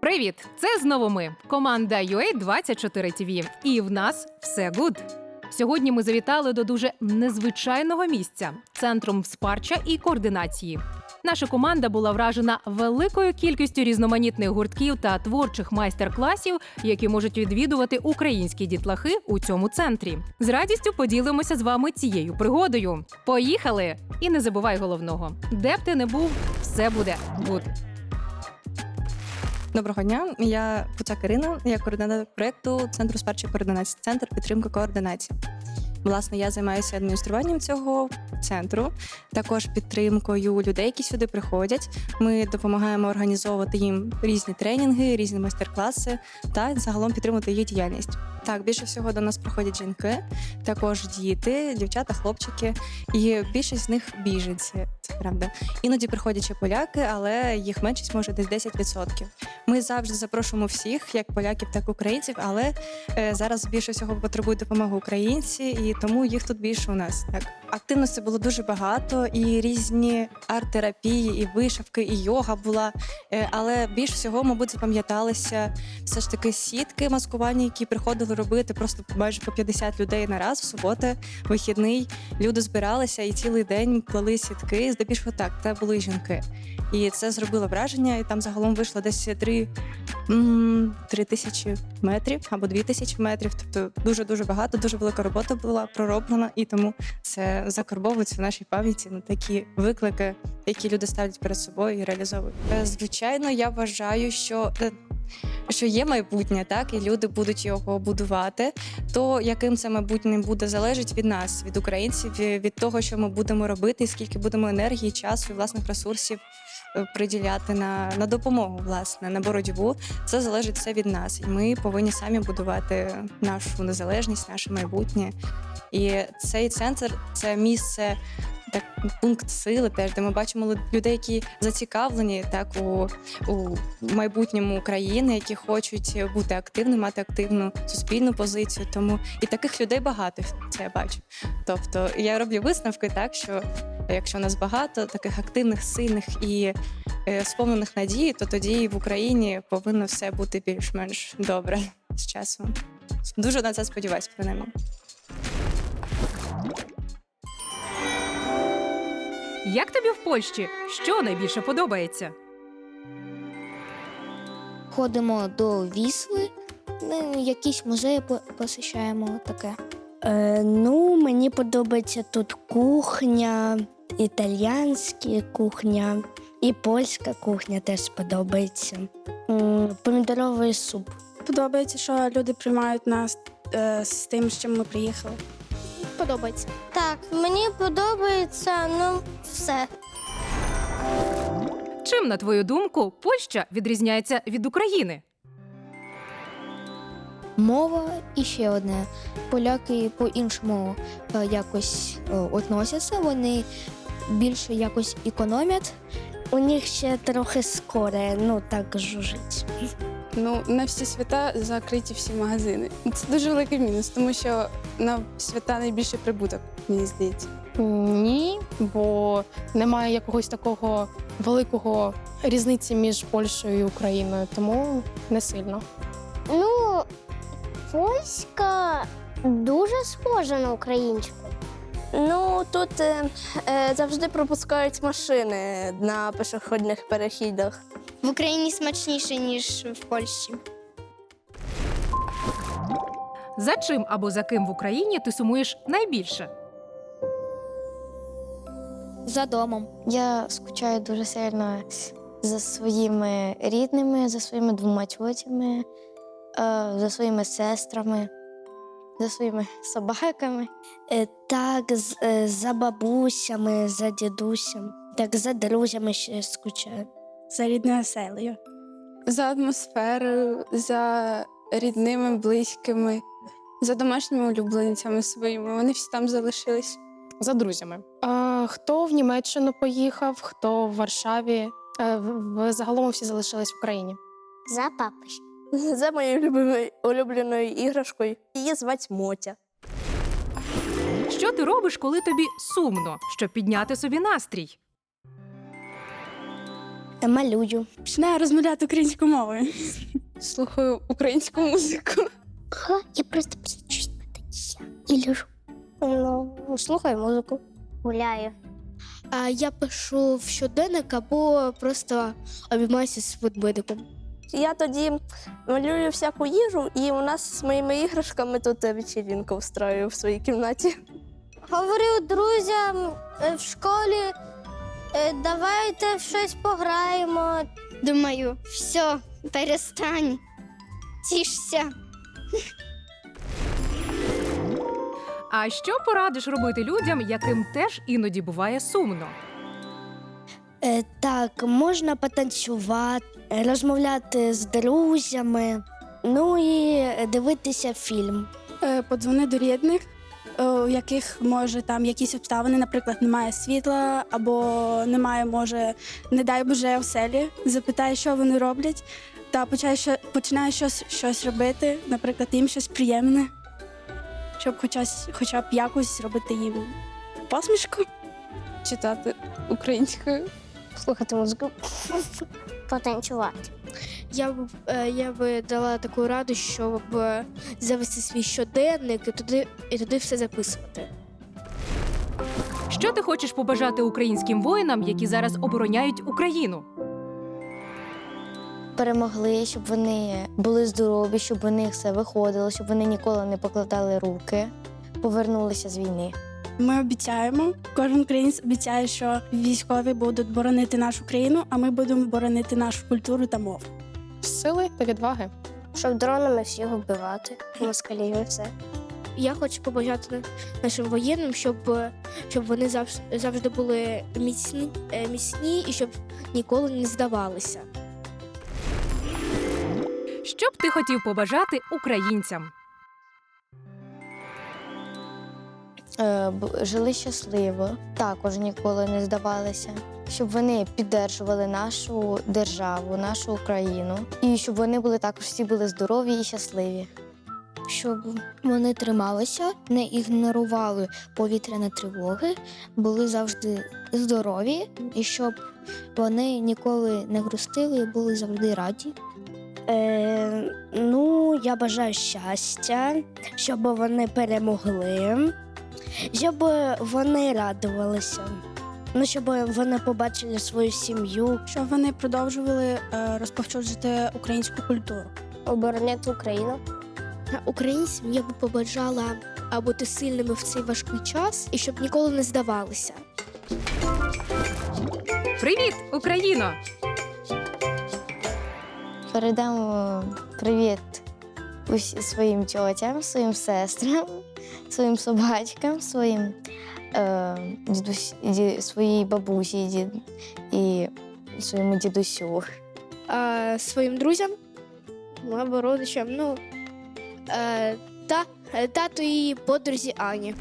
Привіт! Це знову ми, команда UA24 TV. І в нас все гуд. Сьогодні ми завітали до дуже незвичайного місця центром спарча і координації. Наша команда була вражена великою кількістю різноманітних гуртків та творчих майстер-класів, які можуть відвідувати українські дітлахи у цьому центрі. З радістю поділимося з вами цією пригодою. Поїхали! І не забувай головного: де б ти не був, все буде гуд. Доброго дня. Я Куцак Ірина, я координатор проєкту Центру спарчої координації, центр підтримки координації. Власне, я займаюся адмініструванням цього центру, також підтримкою людей, які сюди приходять. Ми допомагаємо організовувати їм різні тренінги, різні майстер-класи та загалом підтримувати її діяльність. Так, більше всього до нас приходять жінки, також діти, дівчата, хлопчики, і більшість з них біженці. Це правда. Іноді приходять ще поляки, але їх меншість може десь 10%. Ми завжди запрошуємо всіх, як поляків, так і українців, але е, зараз більше всього потребують допомоги українці, і тому їх тут більше у нас. Так активності було дуже багато, і різні арт-терапії, і вишивки, і йога була. Е, але більш всього, мабуть, запам'яталися все ж таки сітки маскування, які приходили робити просто майже по 50 людей на раз в суботи, вихідний. Люди збиралися і цілий день плели сітки. Здебільшого так, це були жінки. І це зробило враження, і там загалом вийшло десь три, тисячі метрів або дві тисячі метрів. Тобто дуже дуже багато, дуже велика робота була пророблена, і тому це закарбовується в нашій пам'яті на такі виклики, які люди ставлять перед собою і реалізовують. Е, Звичайно, я вважаю, що. Що є майбутнє, так і люди будуть його будувати. То яким це майбутнє буде залежить від нас, від українців, від того, що ми будемо робити, і скільки будемо енергії, часу і власних ресурсів е, приділяти на, на допомогу, власне, на боротьбу. Це залежить все від нас, і ми повинні самі будувати нашу незалежність, наше майбутнє. І цей центр це місце. Так, пункт сили, теж де ми бачимо людей, які зацікавлені так у, у майбутньому України, які хочуть бути активними, мати активну суспільну позицію. Тому і таких людей багато це я бачу. Тобто я роблю висновки, так що якщо нас багато, таких активних, сильних і е, сповнених надії, то тоді в Україні повинно все бути більш-менш добре з часом. Дуже на це сподіваюсь, принаймні. Як тобі в Польщі? Що найбільше подобається? Ходимо до Вісли, ну, якісь музеї по- посещаємо таке. Е, ну, мені подобається тут кухня, італіянська кухня і польська кухня теж подобається. М, помідоровий суп. Подобається, що люди приймають нас е, з тим, з чим ми приїхали. Подобається. Так, мені подобається, ну, все. Чим, на твою думку, Польща відрізняється від України? Мова і ще одне. Поляки по-іншому е, якось е, относяться, вони більше якось економять. У них ще трохи скоре, ну так жужить. Ну, на всі свята закриті всі магазини. Це дуже великий мінус, тому що на свята найбільший прибуток, мені здається. Ні, бо немає якогось такого великого різниці між Польщею і Україною, тому не сильно. Ну, польська дуже схожа на українську. Ну тут е, е, завжди пропускають машини на пішохідних перехідах. В Україні смачніше, ніж в Польщі. За чим або за ким в Україні ти сумуєш найбільше? За домом. Я скучаю дуже сильно за своїми рідними, за своїми двома тьотями, е, за своїми сестрами, за своїми собаками. Е, так, з, е, за бабусями, за дідусем, так за друзями ще скучаю. За рідною оселею. За атмосферою, за рідними, близькими, за домашніми улюбленцями своїми. Вони всі там залишились. За друзями. А, хто в Німеччину поїхав, хто в Варшаві. Е, в- в- загалом всі залишились в Україні. За папою. За моєю улюбленою, улюбленою іграшкою. Її звати Мотя. Що ти робиш, коли тобі сумно, щоб підняти собі настрій? Малюю. Починаю розмовляти українською мовою. Слухаю українську музику. Ха, я просто хочу спитатися. І лежу. Ну, слухаю музику. Гуляю. А я пишу в щоденник або просто обіймаюся з ведмедиком. Я тоді малюю всяку їжу, і у нас з моїми іграшками тут вечірінку встрою в своїй кімнаті. Говорю друзям е, в школі, давайте в щось пограємо. Думаю, все, перестань. Тішся. А що порадиш робити людям, яким теж іноді буває сумно? Е, так, можна потанцювати, е, розмовляти з друзями, ну і дивитися фільм. Е, Подзвони до рідних, е, у яких може там якісь обставини, наприклад, немає світла або немає, може, не дай Боже, оселі. Запитай, що вони роблять, та починає, починає щось, щось робити, наприклад, їм щось приємне, щоб хоча, хоча б якось зробити їм посмішку. Читати українською. Слухати музику. Потанцювати. Я б е, я би дала таку раду, щоб е, завести свій щоденник і туди, і туди все записувати. Що ти хочеш побажати українським воїнам, які зараз обороняють Україну? Перемогли, щоб вони були здорові, щоб у них все виходило, щоб вони ніколи не покладали руки, повернулися з війни. Ми обіцяємо, кожен українець обіцяє, що військові будуть боронити нашу країну, а ми будемо боронити нашу культуру та мову. Сили та відваги. Щоб дронами всіх вбивати. Москалів і все. Я хочу побажати нашим воєнним, щоб, щоб вони завжди, завжди були міцні, е, міцні і щоб ніколи не здавалися. Що б ти хотів побажати українцям? Жили щасливо, також ніколи не здавалися, щоб вони піддержували нашу державу, нашу Україну, і щоб вони були також всі були здорові і щасливі. щоб вони трималися, не ігнорували повітряні тривоги, були завжди здорові, і щоб вони ніколи не грустили і були завжди раді. Е, ну, я бажаю щастя, щоб вони перемогли, щоб вони радувалися. Ну, щоб вони побачили свою сім'ю. щоб вони продовжували е, розповсюджувати українську культуру. Обороняти Україну. Українцям я би побажала бути сильними в цей важкий час і щоб ніколи не здавалися. Привіт, Україно! Передамо привіт усі- своїм тьотям, своїм сестрам, своїм собачкам, своїм е, дідусь, ді, своїй бабусі дід, і своєму дідусю. А, своїм друзям або родичам, ну, е, та, тату і подрузі Ані.